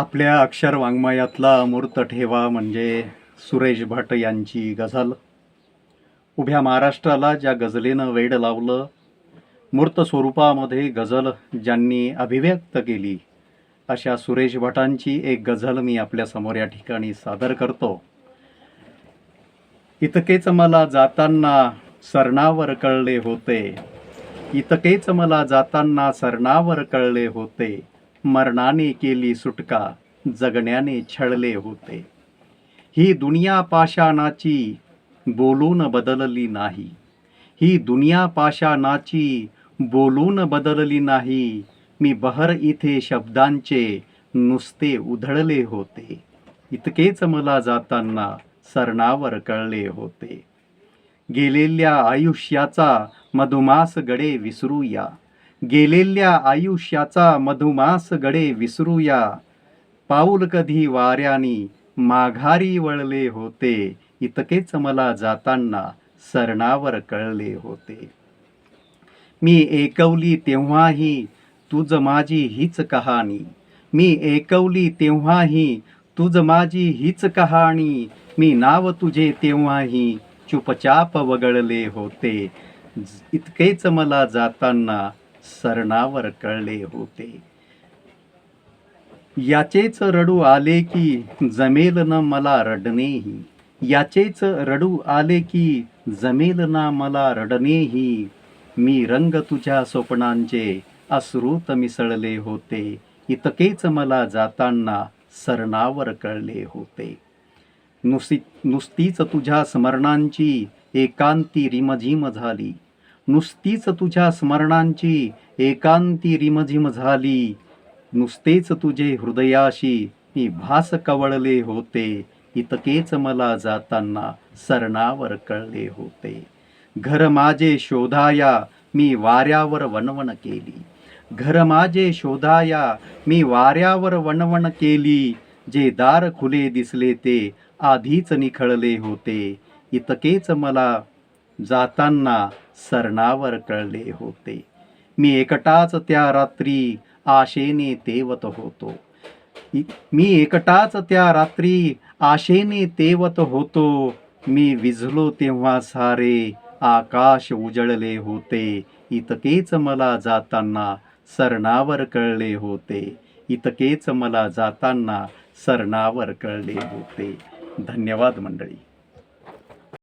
आपल्या अक्षर वाङ्मयातला अमूर्त ठेवा म्हणजे सुरेश भट यांची गझल. उभ्या महाराष्ट्राला ज्या गझलेनं वेड लावलं मूर्त स्वरूपामध्ये गझल ज्यांनी अभिव्यक्त केली अशा सुरेश भटांची एक गझल मी आपल्यासमोर या ठिकाणी सादर करतो. इतकेच मला जाताना सरणावर कळले होते. इतकेच मला जाताना सरणावर कळले होते. मरणाने केली सुटका जगण्याने छळले होते. ही दुनिया पाषाणाची बोलून बदलली नाही. ही दुनिया पाषाणाची बोलून बदलली नाही. मी बहर इथे शब्दांचे नुसते उधळले होते. इतकेच मला जाताना सरणावर कळले होते. गेलेल्या आयुष्याचा मधुमास गडे विसरूया. गेलेल्या आयुष्याचा मधुमास गडे विसरूया. पाऊल कधी वाऱ्यानी माघारी वळले होते इतकेच मला जाताना सरणावर कळले होते. मी एकवली तेव्हाही तुझ माझी हीच कहाणी. मी एकवली तेव्हाही तुझ माझी हीच कहाणी. मी नाव तुझे तेव्हाही चुपचाप वगळले होते. इतकेच मला जाताना सरणावर कळले होते. याचेच रडू आले की जमेल ना मला रडणेही. याचेच रडू आले की जमेल ना मला रडणेही. मी रंग तुझ्या स्वप्नांचे अश्रूत मिसळले होते. इतकेच मला जाताना सरणावर कळले होते. नुसी नुसतीच तुझ्या स्मरणांची एकांती रिमझिम झाली. नुसतीच तुझ्या स्मरणांची एकांती रिमझिम झाली. नुसतेच तुझे हृदयाशी मी भास कवळले होते. इतकेच मला जाताना सरणावर कळले होते. घर माझे शोधाया मी वाऱ्यावर वणवण केली. घर माझे शोधाया मी वाऱ्यावर वणवण केली. जे दार खुले दिसले ते आधीच निखळले होते. इतकेच मला जाताना सरणावर कळले होते. मी एकटाच त्या रात्री आशेने तेवत होतो. मी एकटाच त्या रात्री आशेने तेवत होतो. मी विझलो तेव्हा सारे आकाश उजळले होते. इतकेच मला जाताना सरणावर कळले होते. इतकेच मला जाताना सरणावर कळले होते. धन्यवाद मंडळी.